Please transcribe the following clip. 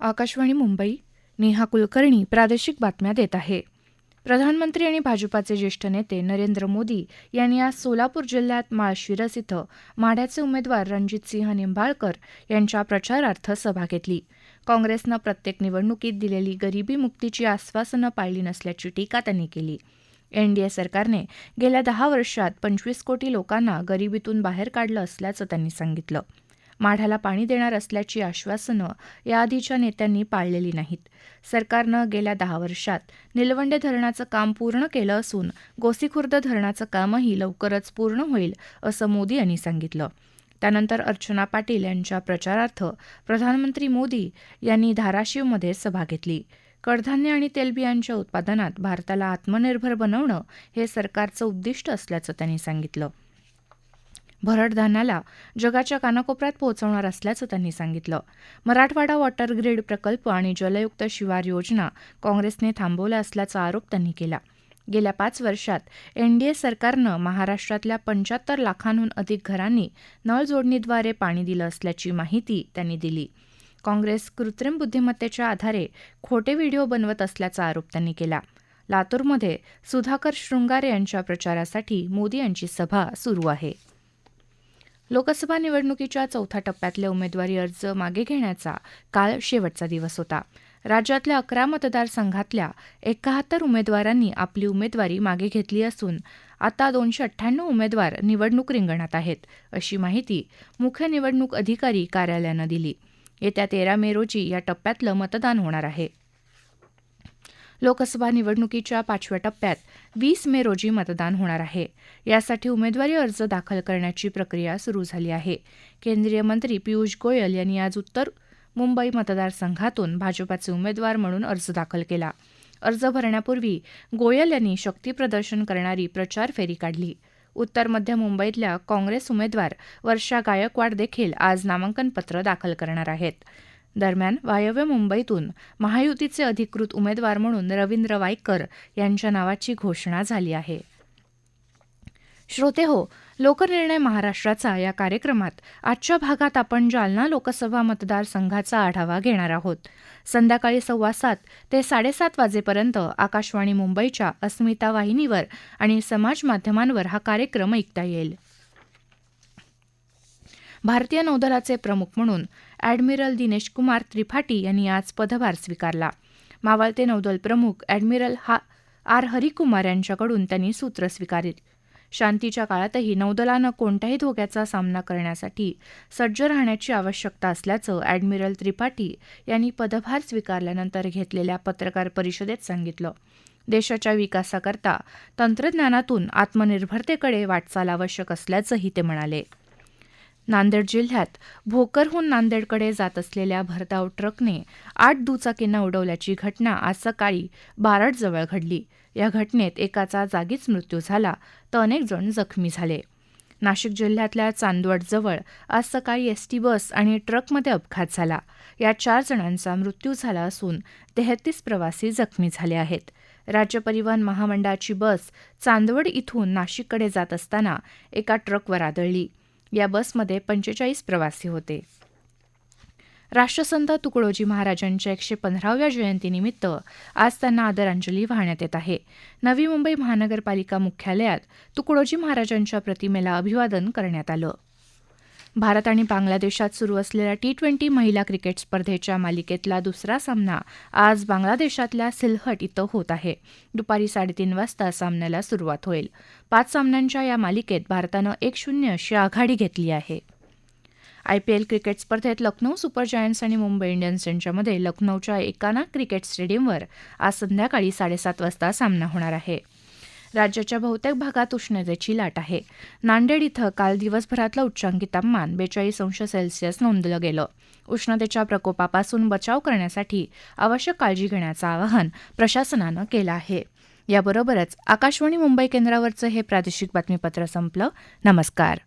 आकाशवाणी मुंबई नेहा कुलकर्णी प्रादेशिक बातम्या देत आहे. प्रधानमंत्री आणि भाजपाचे ज्येष्ठ नेते नरेंद्र मोदी यांनी आज सोलापूर जिल्ह्यात माळशिरस इथं माढ्याचे उमेदवार रणजितसिंह निंबाळकर यांच्या प्रचारार्थ सभा घेतली. काँग्रेसनं प्रत्येक निवडणुकीत दिलेली गरिबी मुक्तीची आश्वासनं पाळली नसल्याची टीका त्यांनी केली. एनडीए सरकारने गेल्या दहा वर्षात पंचवीस कोटी लोकांना गरिबीतून बाहेर काढलं असल्याचं त्यांनी सांगितलं. माढ्याला पाणी देणार असल्याची आश्वासनं याआधीच्या नेत्यांनी पाळलेली नाहीत. सरकारनं गेल्या दहा वर्षात निलवंडे धरणाचं काम पूर्ण केलं असून गोसीखुर्द धरणाचं कामही लवकरच पूर्ण होईल असं मोदी यांनी सांगितलं. त्यानंतर अर्चना पाटील यांच्या प्रचारार्थ प्रधानमंत्री मोदी यांनी धाराशिवमध्ये सभा घेतली. कडधान्य आणि तेलबियांच्या उत्पादनात भारताला आत्मनिर्भर बनवणं हे सरकारचं उद्दिष्ट असल्याचं त्यांनी सांगितलं. भरड धान्याला जगाच्या कानाकोपऱ्यात पोहोचवणार असल्याचं त्यांनी सांगितलं. मराठवाडा वॉटर ग्रीड प्रकल्प आणि जलयुक्त शिवार योजना काँग्रेसने थांबवल्या असल्याचा आरोप त्यांनी केला. गेल्या पाच वर्षात एनडीए सरकारनं महाराष्ट्रातल्या पंच्याहत्तर लाखांहून अधिक घरांनी नळ जोडणीद्वारे पाणी दिलं असल्याची माहिती त्यांनी दिली. काँग्रेस कृत्रिम बुद्धिमत्तेच्या आधारे खोटे व्हिडिओ बनवत असल्याचा आरोप त्यांनी केला. लातूरमध्ये सुधाकर शृंगारे यांच्या प्रचारासाठी मोदी यांची सभा सुरू आहे. लोकसभा निवडणुकीच्या चौथ्या टप्प्यातले उमेदवारी अर्ज मागे घेण्याचा काल शेवटचा दिवस होता. राज्यातल्या अकरा मतदारसंघातल्या एकाहत्तर उमेदवारांनी आपली उमेदवारी मागे घेतली असून आता दोनशे अठ्ठ्याण्णव उमेदवार निवडणूक रिंगणात आहेत अशी माहिती मुख्य निवडणूक अधिकारी कार्यालयानं दिली. येत्या तेरा मे रोजी या टप्प्यातलं मतदान होणार आहे. लोकसभा निवडणुकीच्या पाचव्या टप्प्यात वीस मे रोजी मतदान होणार आहे. यासाठी उमेदवारी अर्ज दाखल करण्याची प्रक्रिया सुरू झाली आहे. केंद्रीय मंत्री पियुष गोयल यांनी आज उत्तर मुंबई मतदारसंघातून भाजपाचे उमेदवार म्हणून अर्ज दाखल केला. अर्ज भरण्यापूर्वी गोयल यांनी शक्तीप्रदर्शन करणारी प्रचार फेरी काढली. उत्तर मध्य मुंबईतल्या काँग्रेस उमेदवार वर्षा गायकवाड देखील आज नामांकन पत्र दाखल करणार आहेत. दरम्यान वायव्य मुंबईतून महायुतीचे अधिकृत उमेदवार म्हणून रवींद्र वायकर यांच्या नावाची घोषणा झाली आहे. श्रोते हो लोकनिर्णय महाराष्ट्राचा या कार्यक्रमात आजच्या भागात आपण जालना लोकसभा मतदारसंघाचा आढावा घेणार आहोत. संध्याकाळी सव्वा सात ते साडेसात वाजेपर्यंत आकाशवाणी मुंबईच्या अस्मिता वाहिनीवर आणि समाज माध्यमांवर हा कार्यक्रम ऐकता येईल. भारतीय नौदलाचे प्रमुख म्हणून ॲडमिरल दिनेश कुमार त्रिपाठी यांनी आज पदभार स्वीकारला. मावळते नौदल प्रमुख ॲडमिरल हा आर. हरिकुमार यांच्याकडून त्यांनी सूत्र स्वीकारली शांतीच्या काळातही नौदलानं कोणत्याही धोक्याचा सामना करण्यासाठी सज्ज राहण्याची आवश्यकता असल्याचं ॲडमिरल त्रिपाठी यांनी पदभार स्वीकारल्यानंतर घेतलेल्या पत्रकार परिषदेत सांगितलं. देशाच्या विकासाकरता तंत्रज्ञानातून आत्मनिर्भरतेकडे वाटचाल आवश्यक असल्याचंही ते म्हणाले. नांदेड जिल्ह्यात भोकरहून नांदेडकडे जात असलेल्या भरधाव ट्रकने आठ दुचाकींना उडवल्याची घटना आज सकाळी बारडजवळ घडली. या घटनेत एकाचा जागीच मृत्यू झाला तर अनेक जण जखमी झाले. नाशिक जिल्ह्यातल्या चांदवडजवळ आज सकाळी एसटी बस आणि ट्रकमध्ये अपघात झाला. या चार जणांचा मृत्यू झाला असून तेहतीस प्रवासी जखमी झाले आहेत. राज्य परिवहन महामंडळाची बस चांदवड इथून नाशिककडे जात असताना एका ट्रकवर आदळली. या बसमध्ये पंचेचाळीस प्रवासी होते. राष्ट्रसंत तुकडोजी महाराजांच्या एकशे पंधराव्या जयंतीनिमित्त आज त्यांना आदरांजली वाहण्यात येत आहे. नवी मुंबई महानगरपालिका मुख्यालयात तुकडोजी महाराजांच्या प्रतिमेला अभिवादन करण्यात आलं. भारत आणि बांगलादेशात सुरू असलेल्या टी ट्वेंटी महिला क्रिकेट स्पर्धेच्या मालिकेतला दुसरा सामना आज बांगलादेशातल्या सिलहट इथं होत आहे. दुपारी साडेतीन वाजता सामन्याला सुरुवात होईल. पाच सामन्यांच्या या मालिकेत भारतानं एक शून्य अशी आघाडी घेतली आहे. आयपीएल क्रिकेट स्पर्धेत लखनौ सुपर जायंट्स आणि मुंबई इंडियन्स यांच्यामध्ये लखनौच्या एकाना क्रिकेट स्टेडियमवर आज संध्याकाळी साडेसात वाजता सामना होणार आहे. राज्याच्या बहुतेक भागात उष्णतेची लाट आहे. नांदेड इथं काल दिवसभरातलं उच्चांकी तापमान बेचाळीस अंश सेल्सिअस नोंदलं गेलं. उष्णतेच्या प्रकोपापासून बचाव करण्यासाठी आवश्यक काळजी घेण्याचं आवाहन प्रशासनानं केलं आहे. याबरोबरच आकाशवाणी मुंबई केंद्रावरचं हे प्रादेशिक बातमीपत्र संपलं. नमस्कार.